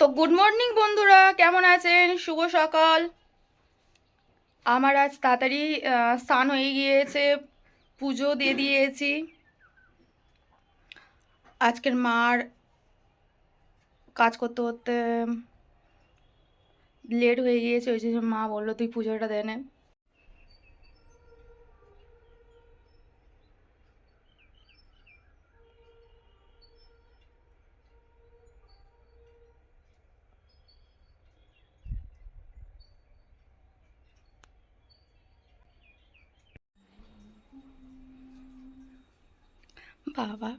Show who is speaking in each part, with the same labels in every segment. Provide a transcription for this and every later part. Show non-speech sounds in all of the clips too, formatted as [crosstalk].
Speaker 1: তো good morning বন্ধুরা। কেমন আছেন? শুভ সকাল। আমার আজ তাড়াতাড়ি স্নান হয়ে গিয়েছে। পুজো দিয়ে দিয়েছি। আজকের মার কাজ করতে করতে লেট হয়ে গিয়েছে, ওই জন্য মা বলল, তুই পুজোটা দে বাবা।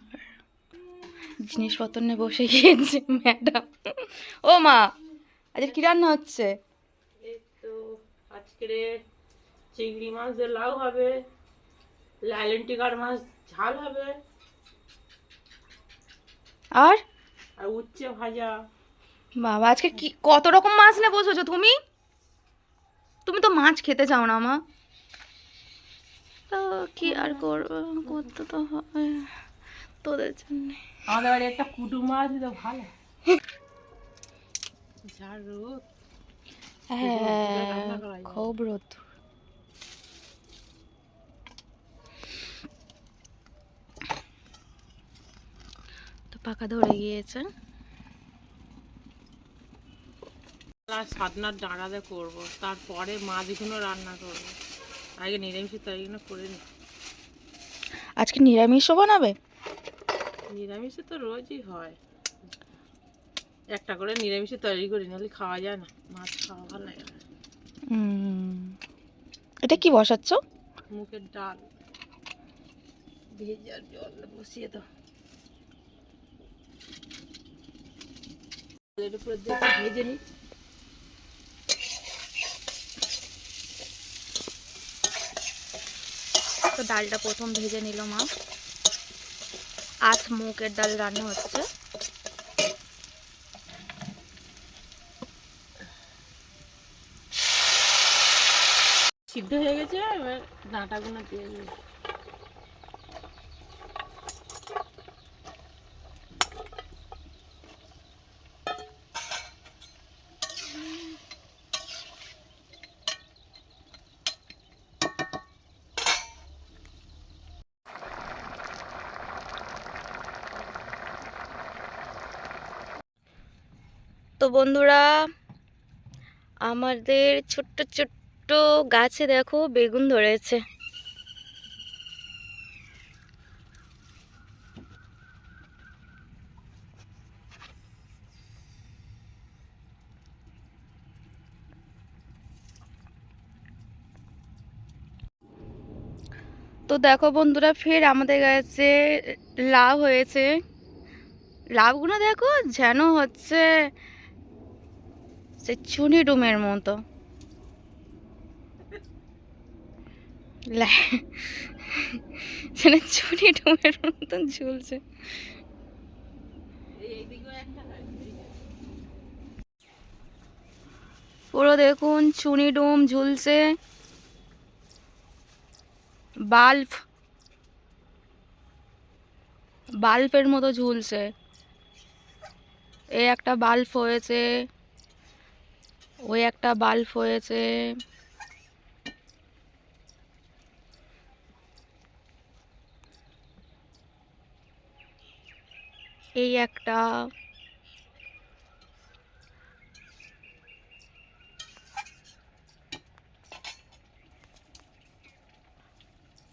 Speaker 1: জিনিসপত্র নিয়ে বসে গিয়েছে ম্যাডাম। ও মা আজকে কি রান্না হচ্ছে?
Speaker 2: এই তো আজকের চিংড়ি মাছ দিয়ে লাউ হবে লাইলেন্টিকার মাছ ঝাল হবে।
Speaker 1: আর?
Speaker 2: আর উচ্ছে ভাজা।
Speaker 1: বাবা আজকে কি কত রকম মাছ নিয়ে বসেছো তুমি? তুমি তো মাছ খেতে চাও না মা। তো কি আর করব? করতে তো হবে তোদের জন্য।
Speaker 2: আমাদের বাড়ি একটা কুটুম মাছ তো ভালো। যা রোদ।
Speaker 1: হ্যাঁ খুব রোদ। তো পাকা ধরে গিয়েছে।
Speaker 2: আর সাতনার ডাঁড়াতে করব তারপরে মাছগুলো রান্না করব। আগে নিরামিষের তরকারিগুলো করে নি।
Speaker 1: আজকে নিরামিষও বানাবে?
Speaker 2: নিরামিষে তো রোজই হয়। একটা করে নিরামিষে তৈরি করি নাহলে খাওয়া যায় না। মাছ খাওয়া ভালো লাগে না।
Speaker 1: এটা কি বসাচ্ছ?
Speaker 2: মুখের ডাল। ভেজার জল বসিয়ে দাও। উপরে দিয়ে ভেজে নিই।
Speaker 1: তো ডালটা প্রথম ভেজে নিল মা। আজ মুগের ডাল রান্না হচ্ছে।
Speaker 2: সিদ্ধ হয়ে গেছে এবার ডাঁটাগুলো দিয়ে
Speaker 1: বন্ধুরা, আমাদের ছোট্ট ছোট্ট গাছে দেখো বেগুন ধরেছে। তো দেখো বন্ধুরা, ফের আমাদের কাছে লাভ হয়েছে। লাউগুলো দেখো যেন হচ্ছে সে চুনি ডুমের মতো। চুনি ডুমের মতন ঝুলছে। পুরো দেখুন, চুনি ডুম ঝুলছে। বাল্ব, বাল্বের মতো ঝুলছে। এই একটা বাল্ব হয়েছে। ওই একটা বাল্ব হয়েছে। এই একটা।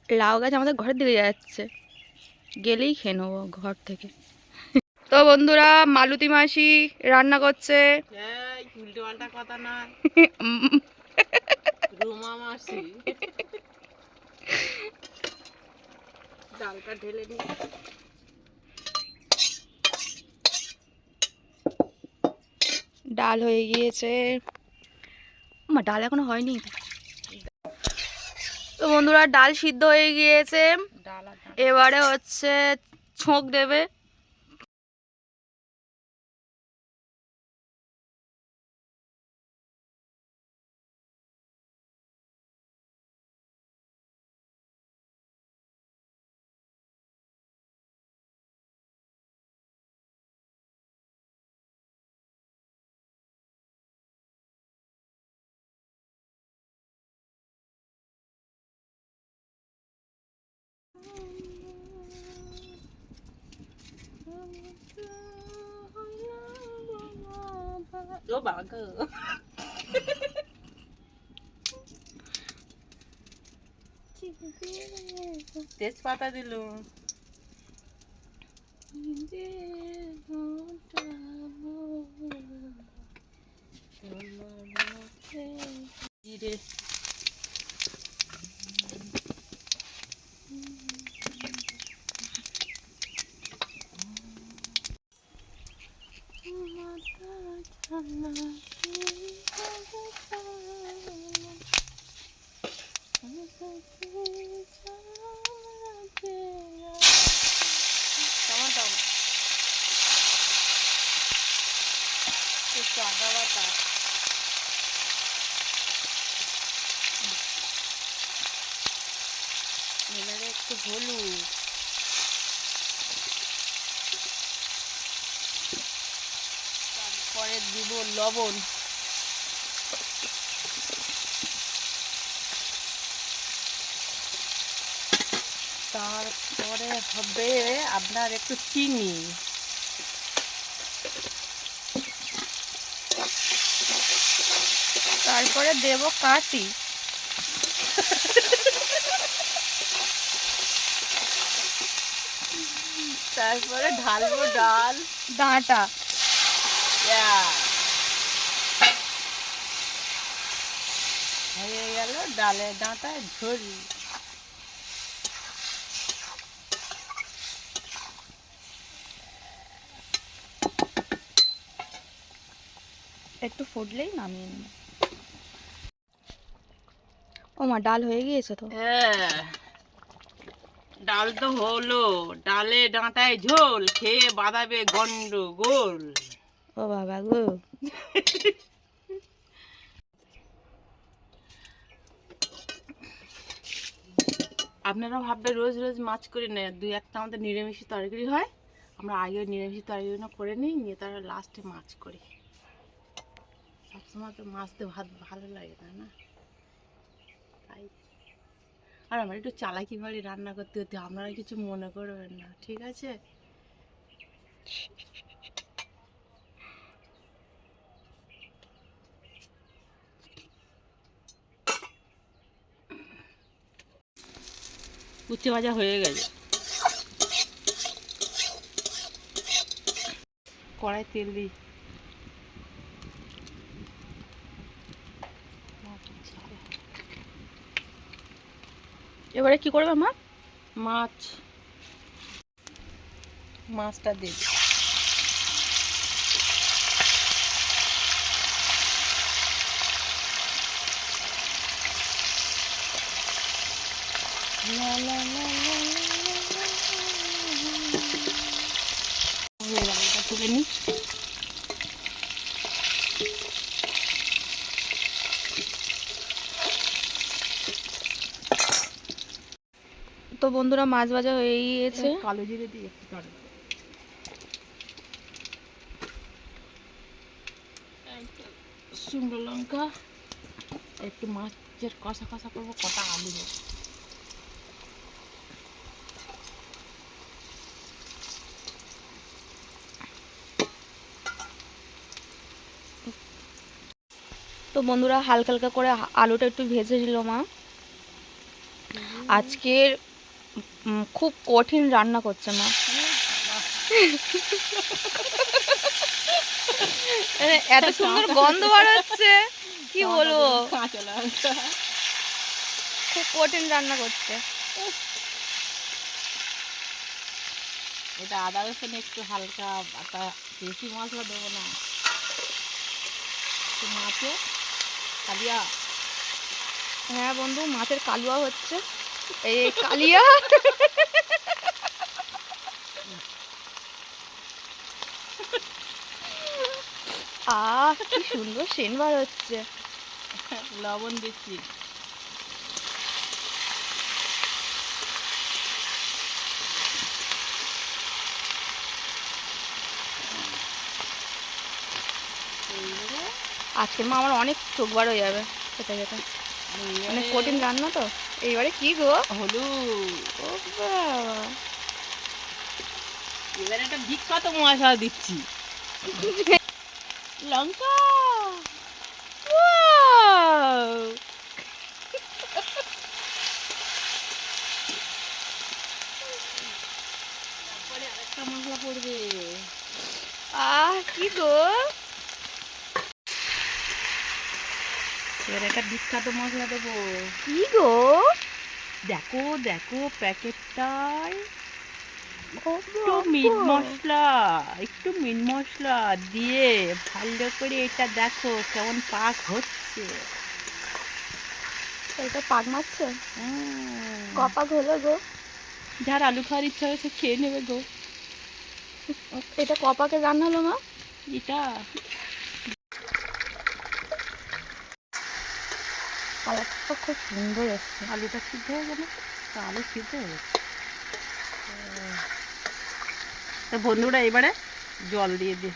Speaker 1: লাউ গাছ আমাদের ঘরের দিকে যাচ্ছে। গেলেই খেয়ে নেব ঘর থেকে। তো বন্ধুরা, মালতী মাসি রান্না করছে।
Speaker 2: এই উল্টো পাল্টা কথা না। [laughs] রুমা মাসি। ডালটা ঢেলে নি।
Speaker 1: ডাল হয়ে গিয়েছে। মা ডাল এখনও হয়নি? তো বন্ধুরা ডাল সিদ্ধ হয়ে গিয়েছে। এবারে হচ্ছে ছোঁক দেবে।
Speaker 2: ও বাবা গো তেজপাতা দিলুম জিরে টমেটো একটু আদা বাটা এবারে একটু হলুদ তারপরে দিব লবণ। তারপরে হবে আপনার একটু চিনি।
Speaker 1: তারপরে দেব কাটি।
Speaker 2: তারপরে ঢালবো ডাল।
Speaker 1: ডাঁটা।
Speaker 2: হয়ে গেল ডালে ডাঁটায় ঝোল
Speaker 1: একটু ফুটলেই নামিয়ে ও মা ডাল হয়ে গিয়েছে তো।
Speaker 2: হ্যাঁ ডাল তো হলো। ডালে ডাঁটায় ঝোল, খেয়ে বাঁধাবে গন্ডগোল।
Speaker 1: ও বাবা গো।
Speaker 2: আপনারা ভাববে রোজ রোজ মাছ করি না দুই একটা আমাদের নিরামিষি তরকারি হয়। আমরা আগে নিরামিষি তরকারি করে নিই, নিয়ে তারপর লাস্টে মাছ করি। সবসময় তো মাছ দিয়ে ভাত ভালো লাগে না না? তাই। আর আমার একটু চালাকি বাড়ি রান্না করতে হতে, আপনারা কিছু মনে করবেন না, ঠিক আছে? উচ্ছে ভাজা হয়ে গেছে। কড়াই তেল দিই।
Speaker 1: এবারে কি করবে মা?
Speaker 2: মাছ। মাছটা দিই।
Speaker 1: তো বন্ধুরা মাছ ভাজা হয়ে গিয়েছে।
Speaker 2: কালো জিরে দিয়ে শুকনো লঙ্কা, একটু মাছের কষা কষা করব, কটা আলু দেবো।
Speaker 1: তো বন্ধুরা হালকা হালকা করে আলুটা একটু ভেজে দিল মা। আজকের খুব কঠিন রান্না করছে মা। মানে এত সুন্দর গন্ধ বার হচ্ছে কি বলব? খুব কঠিন রান্না করছে।
Speaker 2: এটা আদা রসুন একটু হালকা বাটা বেশি মশলা দেবো না। মাছে কালিয়া।
Speaker 1: হ্যাঁ বন্ধু, মাছের কালুয়া হচ্ছে। এই কালিয়া। আহ, কি সুন্দর সেনবার হচ্ছে।
Speaker 2: লবণ দিচ্ছি এইবারে
Speaker 1: আজকের মা আমার অনেক চোখ বার হয়ে যাবে খেতে খেতে। মানে কঠিন রান্না তো। এইবারে কি গো?
Speaker 2: হলুদ।
Speaker 1: ও
Speaker 2: এবারে একটা বিখ্যাত মশলা দিচ্ছি। লঙ্কা। মশলা পড়বে।
Speaker 1: আহ কি গো?
Speaker 2: এবার একটা বিখ্যাত মশলা দেবো।
Speaker 1: কি গো?
Speaker 2: দেখো দেখো প্যাকেটটায়। একটু মিট মশলা একটু মিট মশলা দিয়ে ভালো করে এটা দেখো কেমন পাক হচ্ছে।
Speaker 1: এটা পাক মারছে? কপাক হলো গো?
Speaker 2: যার আলু খাওয়ার ইচ্ছা হয়েছে খেয়ে নেবে গো।
Speaker 1: এটা কপাকের রান্না হলো মা?
Speaker 2: এটা
Speaker 1: কালারটা খুব সুন্দর এসছে।
Speaker 2: আলুটা সিদ্ধ হয়ে গেল? আলু সিদ্ধ হয়ে গেছে। তা বন্ধুরা, এবারে জল দিয়ে দে।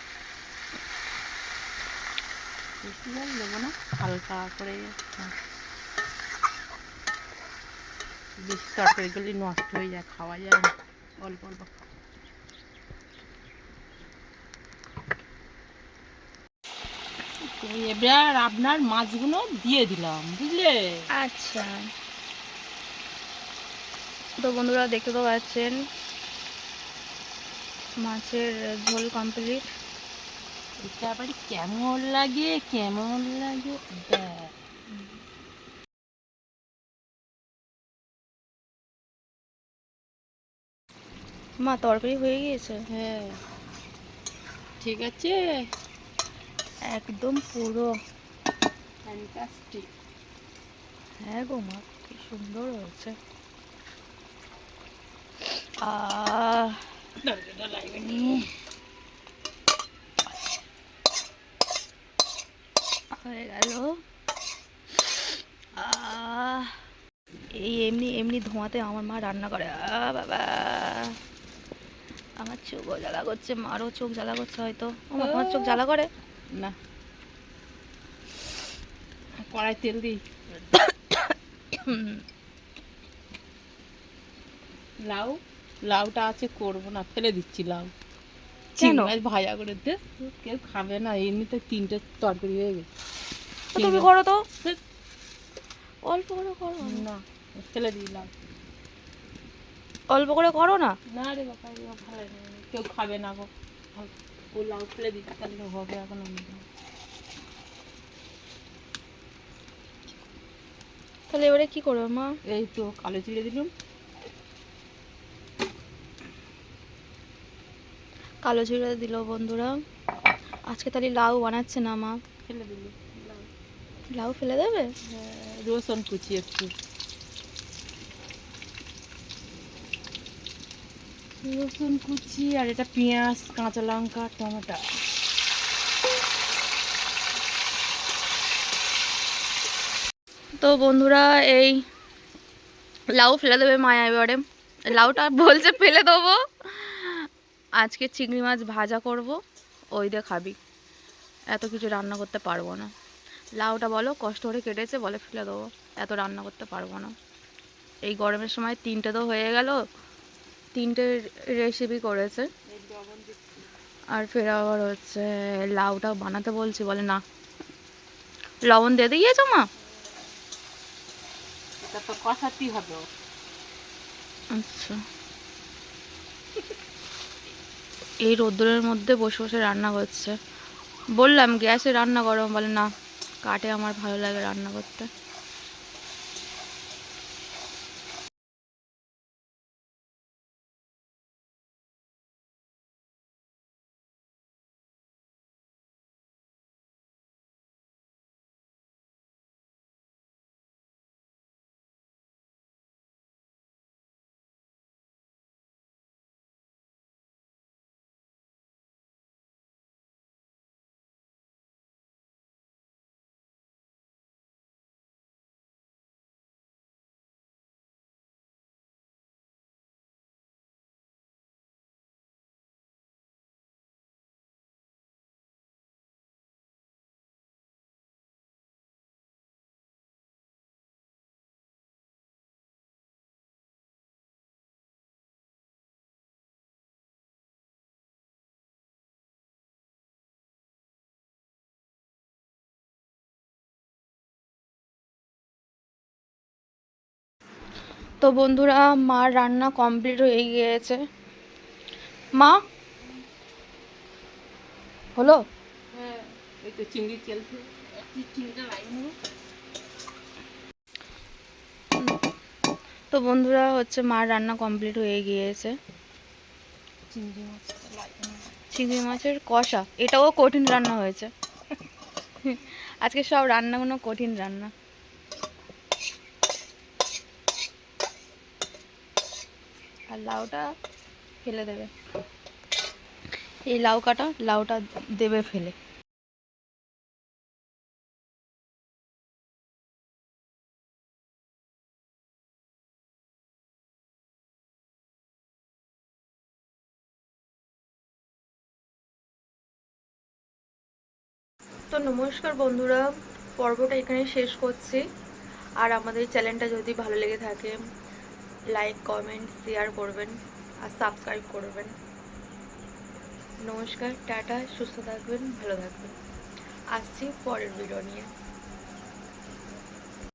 Speaker 2: বেশি জল দেবো না, হালকা করে। বেশি তরকারিগুলি নষ্ট হয়ে যায়, খাওয়া যায় না। অল্প অল্প। এবার আপনার মাছগুলো দিয়ে দিলাম বুঝলে?
Speaker 1: আচ্ছা। তো বন্ধুরা দেখতে তো পাচ্ছেন মাছের ঝোল কমপ্লিট
Speaker 2: এটা আবার কেমন লাগে কেমন লাগে? দেখ।
Speaker 1: মা তরকারি হয়ে গিয়েছে?
Speaker 2: হ্যাঁ। ঠিক আছে।
Speaker 1: একদম পুরো।
Speaker 2: ফ্যান্টাস্টিক
Speaker 1: হ্যাঁ গো মা কি সুন্দর হয়েছে। হয়ে গেল। এই এমনি এমনি ধোঁয়াতে আমার মা রান্না করে। বাবা। আমার চোখও জ্বালা করছে মারও চোখ জ্বালা করছে হয়তো। আমার তোমার চোখ জ্বালা করে।
Speaker 2: না। কড়াই তেল দিই। লাউ লাউটা আছে করব না ফেলে দিচ্ছি লাউ। চিংড়ি ভাজা করে দে কেউ খাবে না এমনিতে তিনটে তরকারি হয়ে গেছে।
Speaker 1: তুমি করো তো। অল্প করে করো।
Speaker 2: না ফেলে দিই লাউ।
Speaker 1: অল্প করে করো না?
Speaker 2: না রে বাবা ভালো কেউ খাবে না গো। দিতে তাহলে হবে এখন আমি
Speaker 1: তাহলে এবারে কি করবে মা?
Speaker 2: এই তো কালো চিড়ে দিলাম।
Speaker 1: কালো জিরে দিল বন্ধুরা। আজকে তাহলে লাউ বানাচ্ছে না মা?
Speaker 2: ফেলে লাউ।
Speaker 1: লাউ ফেলে দেবে?
Speaker 2: হ্যাঁ, রসুন কুচি একটু। রসুন কুচি আর এটা পেঁয়াজ, কাঁচা লঙ্কা, টমেটো।
Speaker 1: তো বন্ধুরা, এই লাউ ফেলে দেবে মায়া এবারে। লাউটা বলছে ফেলে দেবো। আজকে চিংড়ি মাছ ভাজা করব। ওই দিয়ে খাবি। এত কিছু রান্না করতে পারব না। লাউটা বলো, কষ্ট করে কেটেছে, বলে ফেলে দেবো। এত রান্না করতে পারব না। এই গরমের সময় তিনটে তো হয়ে গেল। তিনটে রেসিপি করেছে। আর ফের আবার হচ্ছে লাউটা বানাতে বলছি বলে না। লবণ দিয়ে দিয়েছ মা?
Speaker 2: এটা তো কষাতেই হবে
Speaker 1: আচ্ছা। এই রোদ্দুরের মধ্যে বসে বসে রান্না করছে। বললাম গ্যাসে রান্না করো বলে না। কাটে আমার ভালো লাগে রান্না করতে। তো বন্ধুরা মার রান্না কমপ্লিট হয়ে গিয়েছে। মা? হলো?
Speaker 2: হ্যাঁ তো চিংড়ি চলছে চিংড়িটা লাগিয়ে
Speaker 1: তো বন্ধুরা হচ্ছে মার রান্না কমপ্লিট হয়ে গিয়েছে।
Speaker 2: চিংড়ি মাছটা লাগিয়ে
Speaker 1: চিংড়ি মাছের কষা এটাও কঠিন রান্না হয়েছে। আজকে সব রান্নাগুলো কঠিন রান্না। আর লাউটা ফেলে দেবে। এই লাউ কাটা, লাউটা দেবে ফেলে। তো নমস্কার বন্ধুরা, পর্বটা এখানে শেষ করছি। আর আমাদের চ্যানেলটা যদি ভালো লেগে থাকে লাইক কমেন্ট শেয়ার করবেন আর সাবস্ক্রাইব করবেন। নমস্কার, টাটা, সুস্থ থাকবেন, ভালো থাকবেন। আসছি পরের ভিডিও নিয়ে।